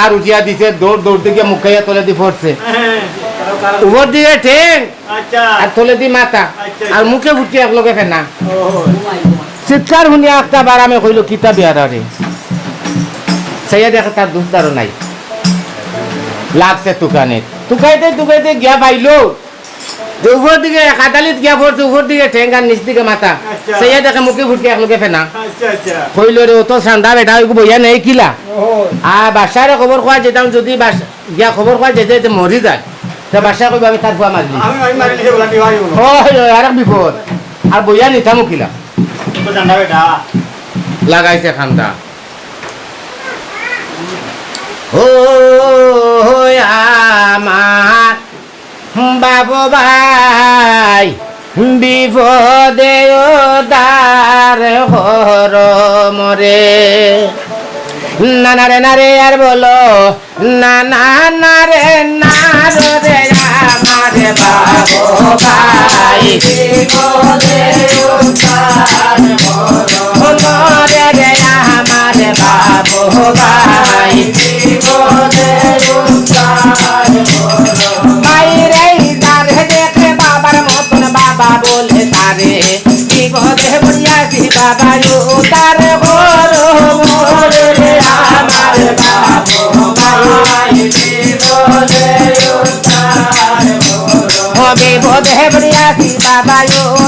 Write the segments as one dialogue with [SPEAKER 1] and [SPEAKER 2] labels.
[SPEAKER 1] আর উঠিয়া দিছে দৌড় দৌড় দিকে মুখাইয়া তলে দি পড়ছে
[SPEAKER 2] কারও কারো-
[SPEAKER 1] উপর দিয়ে ঠেং
[SPEAKER 2] আচ্ছা।
[SPEAKER 1] আর তলে দি মাথা
[SPEAKER 2] আচ্ছা।
[SPEAKER 1] আর মুখে ফুটি একলগে ফেনা। চিৎকার শুনিয়া একটা বার আমি কইল কিতা বিয়ারে সেইয়া দেখে তার দুধদারও নাই। লাগছে তুকানে তুকাইতে তুকাইতে গিয়া পাইলো যে উপর দিকে কাতালিত গিয়া পড়ছে উপর দিকে ঠেঙ্গার নিচ দিকে মাথা।
[SPEAKER 2] আচ্ছা।
[SPEAKER 1] সেইয়া দেখে মুখে ফুটি একলগে ফেনা।
[SPEAKER 2] আচ্ছা আচ্ছা।
[SPEAKER 1] কইল রে ও তো ঠান্ডা বেটা ওইগু বইয়া নেই কিলা? আর বাসারে খবর কোয়া যেতাম যদি গিয়া খবর কোয়া যেতে যেতে মরি যায়। তা বাসা কইবা আমি তার ফুয়া মারলি আর বিপদ। আর বইয়া নিতামো কিলা। লাগাইছে খান্দা। ও বাবু ভাই বিপদে দার হর মরে। নানারে নারে আর বলো, নানা না না রে না রে আমার বাবু ভাই। মরে রে আমার বাবু ভাই। বিপদে পড়িয়াছি বাবা ও তারে ঘর মরে রে আমার বাবু ভাই ও বিপদে পড়িয়াছি বাবা ও তারে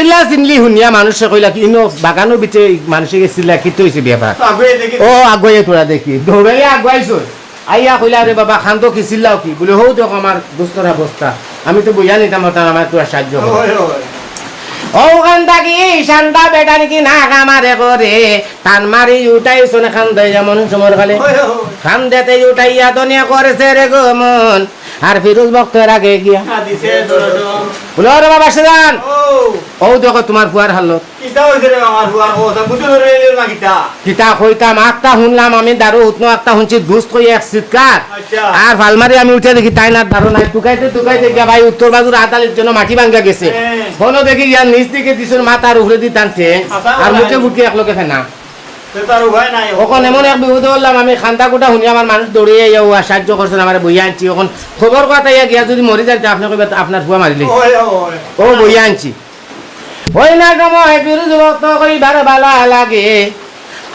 [SPEAKER 1] চিল্লা চিল্লি শুনিয়া মানুষে কইলা কি ইনো বাগানৰ ভিতরে মানুষে চিল্লা কিতো হয়েছে ব্যাপার
[SPEAKER 2] তো আগুয়ে দেখি
[SPEAKER 1] ও আগুৱাই তোৰা দেখি। দৌড়াইয়া আগুৱাইছো আইয়া কইলা রে বাবা খান্দ কি চিল্লাও কি? বলে হৌ দেখ আমার দুস্তর অবস্থা আমি তো বইয়া নিতাম তার আমার তোরা সাহায্য কর
[SPEAKER 2] ওই ওই
[SPEAKER 1] ও খান্দা কি সান্দা বেটা নাকি না কামারে করে টান মারি উঠাইছো না খান্দে যেমন সমর কালে
[SPEAKER 2] ওই ওই
[SPEAKER 1] খান্দেতে উঠাইয়া দনিয়া করেছে রে গো মন। আর ফিরোজ ভক্তের আগে গিয়া। বলে ওরে বাবা সেদান
[SPEAKER 2] ও।
[SPEAKER 1] দেখো তোমার ফুয়ার হালত।
[SPEAKER 2] কিতা রে
[SPEAKER 1] কইতাম আটটা শুনলাম আমি দারু উঠনো একটা শুনছি দুষ্ট কই এক চিৎকার।
[SPEAKER 2] আচ্ছা।
[SPEAKER 1] আর ভালমারি আমি উঠে দেখি তাই না দারু নাই। টুকাইতে টুকাইতে গিয়া ভাই উত্তর বাজুর আতালির জন্য মাটি ভাঙ্গা গেছে।
[SPEAKER 2] হ্যাঁ।
[SPEAKER 1] ফোনো দেখি গিয়া নিচ দিকে দিছুন মাথার উপরে দি টানছে।
[SPEAKER 2] আচ্ছা,
[SPEAKER 1] আর মুখে। মুখে একলোকে ফেনা। ওখন এমন এক বিপদ বললাম আমি খান্তা কুটা শুনি আমার মানুষ দৌড়িয়ে ইয়া সাহায্য করছেন আমার বইয়া আনছি। এখন খবর কথা ইয়া গিয়া যদি মরি যায় আপনি কইবে আপনার ফুয়া মারিলে
[SPEAKER 2] ওই ওই
[SPEAKER 1] ও বইয়া আনছি। ওই না সময় বিরোধ ভক্ত করিবার বালা লাগে।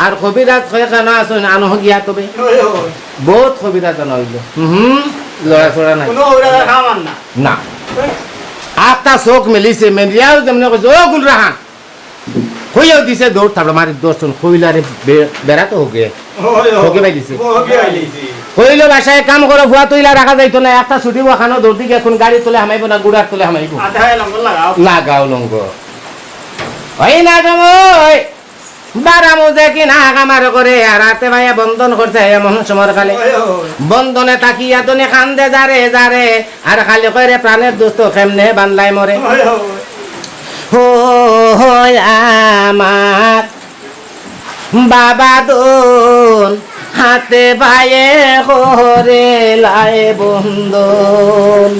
[SPEAKER 1] আর কবিরাজ কয়ে কেন আসুন আনো গিয়া তবে।
[SPEAKER 2] ওই ওই
[SPEAKER 1] বহুত কবিরাজ আনা হইল। হুম লড়া নাই।
[SPEAKER 2] না।
[SPEAKER 1] চোখ মেলিছে মেলিয়াও যেমন কৈছে ও গুল রাহা দিছে দৌড় থাকল মারি দর্শন কইলারে বেড়াতে হোক। ওকে ভাই দিছে। কইল বাসায় কাম করো ভুয়া তুইলা রাখা যাইতো না একটা ছুটি খানো দৌড় দিকে এখন গাড়ি তুলে হামাইব না গুড়ার তুলে হামাইব?
[SPEAKER 2] লাগাও।
[SPEAKER 1] লঙ্গ ওই না জমই বারা মুজে কি না কামার করে আর রাতে ভাইয়া বন্ধন করছে এমন
[SPEAKER 2] ওই ওই
[SPEAKER 1] বন্ধনে তাকিয়া তুমি কান্দে যারে যারে আর খালি কইরে প্রাণের দুস্থ কেমনে বানলাই মরে।
[SPEAKER 2] ওই
[SPEAKER 1] আমার। বাবা দোন হাতে ভাইয়ে হরে লাই বন্ধন।